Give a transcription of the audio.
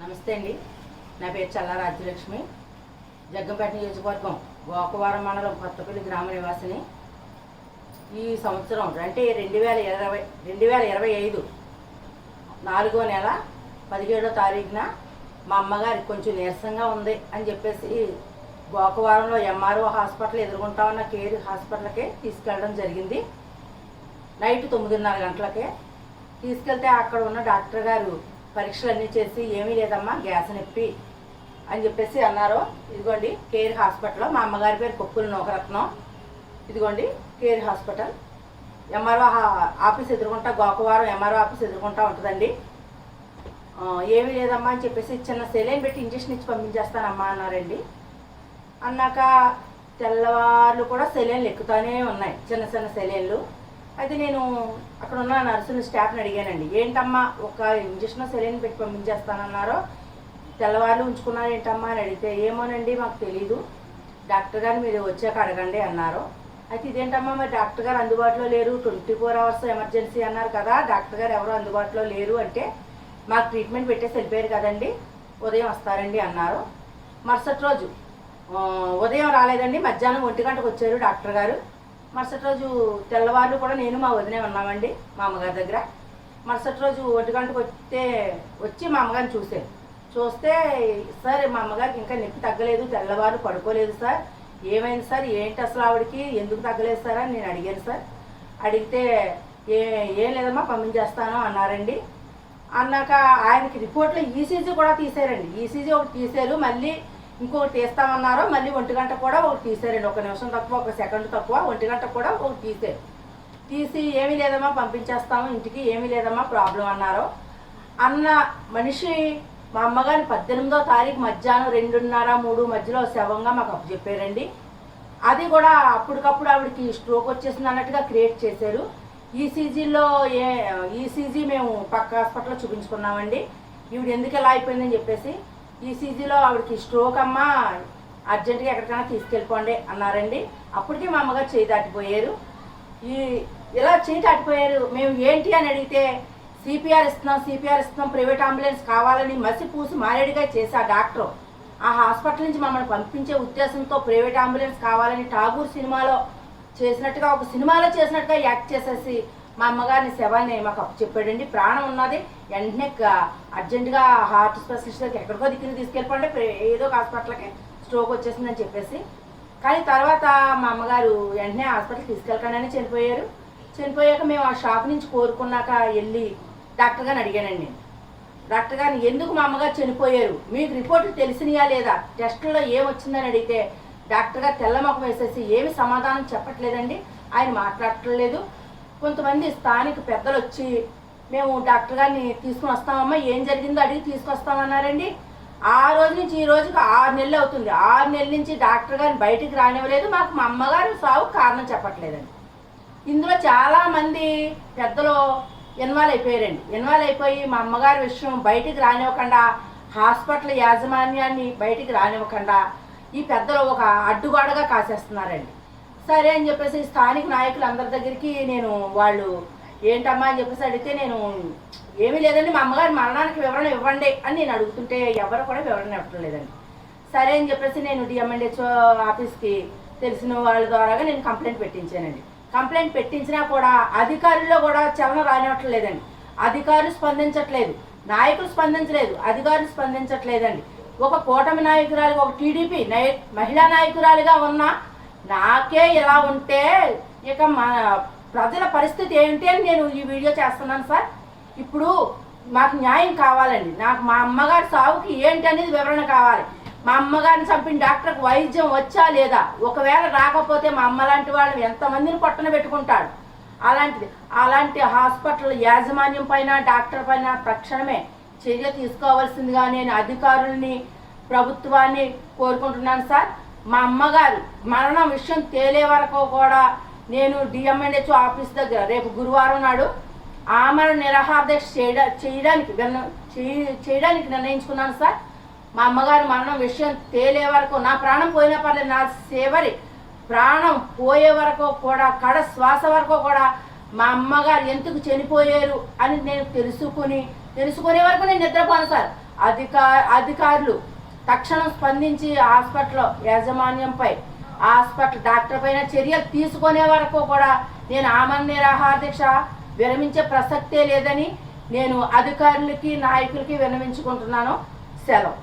నమస్తే అండి. నా పేరు చల్లా రాజ్యలక్ష్మి. జగ్గంపేట నియోజకవర్గం గోకవరం మండలం కొత్తపల్లి గ్రామ నివాసిని. ఈ సంవత్సరం అంటే రెండు వేల ఇరవై రెండు వేల ఇరవై ఐదు నాలుగో నెల పదిహేడో తారీఖున మా అమ్మగారి కొంచెం నీరసంగా ఉంది అని చెప్పేసి గోకవరంలో ఎంఆర్ఓ హాస్పిటల్ ఎదుర్కొంటా ఉన్న కేర్ హాస్పిటల్కే తీసుకెళ్ళడం జరిగింది. నైట్ తొమ్మిదిన్నర గంటలకే తీసుకెళ్తే అక్కడ ఉన్న డాక్టర్ గారు పరీక్షలు అన్నీ చేసి ఏమీ లేదమ్మా గ్యాస్ నొప్పి అని చెప్పేసి అన్నారు. ఇదిగోండి కేర్ హాస్పిటల్ మా అమ్మగారి పేరు కొప్పుల నోకరత్నం. ఇదిగోండి కేర్ హాస్పిటల్. ఎంఆర్ఓ ఆఫీస్ ఎదుర్కొంటా గోకవారం ఎంఆర్ఓ ఆఫీస్ ఎదుర్కొంటా ఉంటుందండి. ఏమీ లేదమ్మా అని చెప్పేసి చిన్న సెలైన్ పెట్టి ఇంజక్షన్ ఇచ్చి పంపించేస్తానమ్మా అన్నారండి. అన్నాక తెల్లవార్లు కూడా సెలైన్లు ఎక్కుతానే ఉన్నాయి చిన్న చిన్న సెలైన్లు. అయితే నేను అక్కడ ఉన్న నర్సుని స్టాఫ్ని అడిగానండి. ఏంటమ్మా ఒక ఇంజక్షన్ సెలైన్ పెట్టి పంపించేస్తానన్నారో? తెల్లవారులు ఉంచుకున్నారు ఏంటమ్మా? అని అడిగితే ఏమోనండి మాకు తెలీదు. డాక్టర్ గారు మీరు వచ్చాక అడగండి అన్నారు. అయితే ఇదేంటమ్మా మరి డాక్టర్ గారు అందుబాటులో లేరు? ట్వంటీ ఫోర్ అవర్స్ ఎమర్జెన్సీ అన్నారు కదా డాక్టర్ గారు ఎవరు అందుబాటులో లేరు అంటే మాకు ట్రీట్మెంట్ పెట్టేసి వెళ్ళిపోయారు కదండి ఉదయం వస్తారండి అన్నారు. మరుసటి రోజు ఉదయం రాలేదండి మధ్యాహ్నం ఒంటి గంటకు వచ్చారు డాక్టర్ గారు. మరుసటి రోజు తెల్లవారులు కూడా నేను మా వదినే ఉన్నామండి మా అమ్మగారి దగ్గర. మరుసటి రోజు ఒంటి గంటకు వస్తే వచ్చి మా అమ్మగారిని చూశాను చూస్తే సార్ మా అమ్మగారికి ఇంకా నొప్పి తగ్గలేదు తెల్లవారు పడుకోలేదు సార్. ఏమైంది సార్? ఏంటి అసలు ఆవిడకి? ఎందుకు తగ్గలేదు సార్ అని నేను అడిగాను సార్. అడిగితే ఏ ఏం లేదమ్మా పంపించేస్తాను అన్నారండి. అన్నాక ఆయనకి రిపోర్ట్లో ఈసీజీ కూడా తీసారండి ఈసీజీ ఒకటి తీశారు. మళ్ళీ ఇంకొకటి తీస్తామన్నారు మళ్ళీ ఒంటి గంట కూడా ఒకటి తీసారండి. ఒక నిమిషం తక్కువ ఒక సెకండ్ తక్కువ ఒంటి గంట కూడా ఒకటి తీసారు. తీసి ఏమీ లేదమ్మా పంపించేస్తాము ఇంటికి ఏమీ లేదమ్మా ప్రాబ్లం అన్నారు. అన్న మనిషి మా అమ్మగారిని పద్దెనిమిదో తారీఖు మధ్యాహ్నం రెండున్నర మూడు మధ్యలో శవంగా మాకు అప్పు చెప్పారండి. అది కూడా అప్పటికప్పుడు ఆవిడకి స్ట్రోక్ వచ్చేసింది అన్నట్టుగా క్రియేట్ చేశారు. ఈసీజీలో ఏ ఈసీజీ మేము పక్క హాస్పిటల్లో చూపించుకున్నామండి. ఈవిడ ఎందుకు ఇలా అయిపోయిందని చెప్పేసి ఈసీజీలో ఆవిడకి స్ట్రోక్ అమ్మ అర్జెంటుగా ఎక్కడికైనా తీసుకెళ్ళిపోండి అన్నారండి. అప్పటికే మా అమ్మగారు చేయి దాటిపోయారు. ఈ ఇలా చేయి దాటిపోయారు. మేము ఏంటి అని అడిగితే సిపిఆర్ ఇస్తున్నాం సిపిఆర్ ఇస్తున్నాం ప్రైవేట్ అంబులెన్స్ కావాలని మసి పూసి మారేడుగా చేసి ఆ డాక్టర్. ఆ హాస్పిటల్ నుంచి మమ్మల్ని పంపించే ఉద్దేశంతో ప్రైవేట్ అంబులెన్స్ కావాలని ఠాగూర్ సినిమాలో చేసినట్టుగా ఒక సినిమాలో చేసినట్టుగా యాక్ట్ చేసేసి మా అమ్మగారిని శవాన్ని మాకు అప్పు చెప్పాడండి. ప్రాణం ఉన్నది. వెంటనే అర్జెంటుగా హార్ట్ స్పెషలిస్ట్ దగ్గర ఎక్కడికో దిక్కుని తీసుకెళ్ళిపోండి. ఏదో ఒక హాస్పిటల్కి స్ట్రోక్ వచ్చేసిందని చెప్పేసి. కానీ తర్వాత మా అమ్మగారు వెంటనే హాస్పిటల్కి తీసుకెళ్ళకండి చనిపోయారు. చనిపోయాక మేము ఆ షాప్ నుంచి కోరుకున్నాక వెళ్ళి డాక్టర్ గారిని అడిగానండి. నేను డాక్టర్ గారిని ఎందుకు మా అమ్మగారు చనిపోయారు? మీకు రిపోర్ట్లు తెలిసినాయా లేదా? టెస్టుల్లో ఏమొచ్చిందని అడిగితే డాక్టర్ గారు తెల్లమొక వేసేసి ఏమి సమాధానం చెప్పట్లేదండి. ఆయన మాట్లాడట్లేదు. కొంతమంది స్థానిక పెద్దలు వచ్చి మేము డాక్టర్ గారిని తీసుకుని వస్తామమ్మా ఏం జరిగిందో అడిగి తీసుకొస్తామన్నారండి. ఆ రోజు నుంచి ఈ రోజుకి ఆరు నెలలు అవుతుంది. ఆరు నెలల నుంచి డాక్టర్ గారిని బయటికి రానివ్వలేదు. మాకు మా అమ్మగారు సావు కారణం చెప్పట్లేదండి. ఇందులో చాలామంది పెద్దలు ఇన్వాల్వ్ అయిపోయారండి. ఇన్వాల్వ్ అయిపోయి మా అమ్మగారి విషయం బయటికి రానివ్వకుండా హాస్పిటల్ యాజమాన్యాన్ని బయటికి రానివ్వకుండా ఈ పెద్దలు ఒక అడ్డుగోడగా కాసేస్తున్నారండి. సరే అని చెప్పేసి స్థానిక నాయకులు అందరి దగ్గరికి నేను వాళ్ళు ఏంటమ్మా అని చెప్పేసి అడిగితే నేను ఏమీ లేదండి మా అమ్మగారి మరణానికి వివరణ ఇవ్వండి అని నేను అడుగుతుంటే ఎవరు కూడా వివరణ ఇవ్వటం లేదండి. సరే అని చెప్పేసి నేను డిఎంఎన్హెచ్ఓ ఆఫీస్కి తెలిసిన వాళ్ళ ద్వారాగా నేను కంప్లైంట్ పెట్టించానండి. కంప్లైంట్ పెట్టించినా కూడా అధికారుల్లో కూడా చలన రానివ్వట్లేదండి అధికారులు స్పందించట్లేదు నాయకులు స్పందించలేదు అధికారులు స్పందించట్లేదండి. ఒక కూటమి నాయకురాలుగా ఒక టీడీపీ నై- మహిళా నాయకురాలుగా ఉన్న నాకే ఇలా ఉంటే ఇక మా ప్రజల పరిస్థితి ఏంటి అని నేను ఈ వీడియో చేస్తున్నాను సార్. ఇప్పుడు మాకు న్యాయం కావాలండి. నాకు మా అమ్మగారి సావుకి ఏంటి అనేది వివరణ కావాలి. మా అమ్మగారిని చంపిన డాక్టర్కి వైద్యం వచ్చా లేదా? ఒకవేళ రాకపోతే మా అమ్మ లాంటి వాళ్ళు ఎంతమందిని పట్టున పెట్టుకుంటాడు? అలాంటిది అలాంటి హాస్పిటల్ యాజమాన్యం పైన డాక్టర్ పైన తక్షణమే చర్య తీసుకోవాల్సిందిగా నేను అధికారుల్ని ప్రభుత్వాన్ని కోరుకుంటున్నాను సార్. మా అమ్మగారు మరణం విషయం తేలే వరకు కూడా నేను డిఎంఎన్హెచ్ ఆఫీస్ దగ్గర రేపు గురువారం నాడు ఆమెను నిరాహారదీక్ష చేయడా చేయడానికి చేయ- చేయడానికి నిర్ణయించుకున్నాను సార్. మా అమ్మగారి మరణం విషయం తేలే వరకు నా ప్రాణం పోయినా పర్లేదు నా సేవరి ప్రాణం పోయే వరకు కూడా కడ శ్వాస వరకు కూడా మా అమ్మగారు ఎందుకు చనిపోయారు అని నేను తెలుసుకుని తెలుసుకునే వరకు నేను నిద్రపోను సార్. అధికా అధికారులు తక్షణం స్పందించి హాస్పిటల్ యాజమాన్యంపై హాస్పిటల్ డాక్టర్ పైన చర్యలు తీసుకునే వరకు కూడా నేను ఆమరణ నిరాహార దీక్ష విరమించే ప్రసక్తే లేదని నేను అధికారులకి నాయకులకి విరమించుకుంటున్నాను సెలవు.